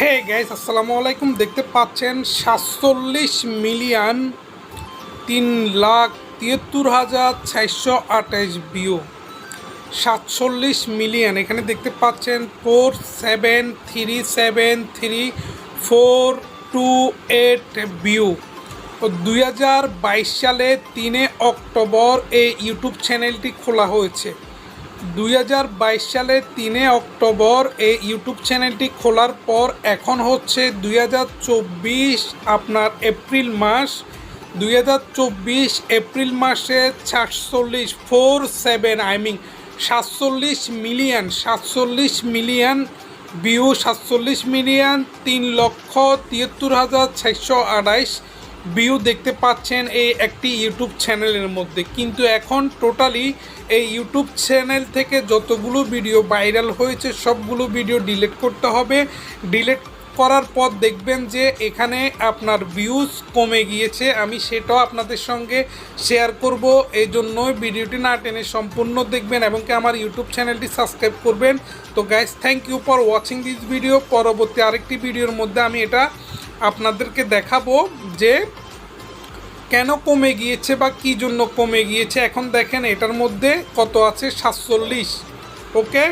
Hey guys আসসালামু আলাইকুম দেখতে পাচ্ছেন সাতচল্লিশ মিলিয়ন তিন লাখ তিয়াত্তর হাজার চারশো আঠাশ বিও সাতচল্লিশ মিলিয়ন। এখানে দেখতে পাচ্ছেন four seven three seven three four two eight বিউ দুই হাজার বাইশ সালে তিনে অক্টোবর এই ইউটিউব চ্যানেলটি খোলা হয়েছে। দুই হাজার বাইশ সালে তিনে অক্টোবর এই ইউটিউব চ্যানেলটি খোলার পর এখন হচ্ছে দুই হাজার চব্বিশ আপনার এপ্রিল মাস। দুই হাজার চব্বিশ এপ্রিল মাসে সাতচল্লিশ ফোর সেভেন, আই মিন সাতচল্লিশ মিলিয়ন সাতচল্লিশ মিলিয়ন ভিউ, সাতচল্লিশ মিলিয়ন, তিন লক্ষ তিয়াত্তর হাজার ছয়শো আঠাইশ। ভিউ দেখতে পাচ্ছেন এই একটি ইউটিউব চ্যানেলের মধ্যে। কিন্তু এখন টোটালি এই ইউটিউব চ্যানেল থেকে যতগুলো ভিডিও ভাইরাল হয়েছে, সবগুলো ভিডিও ডিলিট করতে হবে। ডিলিট করার পর দেখবেন যে এখানে আপনার ভিউজ কমে গিয়েছে। আমি সেটাও আপনাদের সঙ্গে শেয়ার করব। এই জন্যই ভিডিওটি না টেনে সম্পূর্ণ দেখবেন এবং কি আমার ইউটিউব চ্যানেলটি সাবস্ক্রাইব করবেন। তো guys thank you for watching this video পরবর্তী আরেকটি ভিডিওর মধ্যে আমি এটা আপনাদেরকে দেখাবো যে কেন কমে গিয়েছে বা কী জন্য কমে গিয়েছে? এখন দেখেন এটার মধ্যে কত আছে? সাতচল্লিশ। ওকে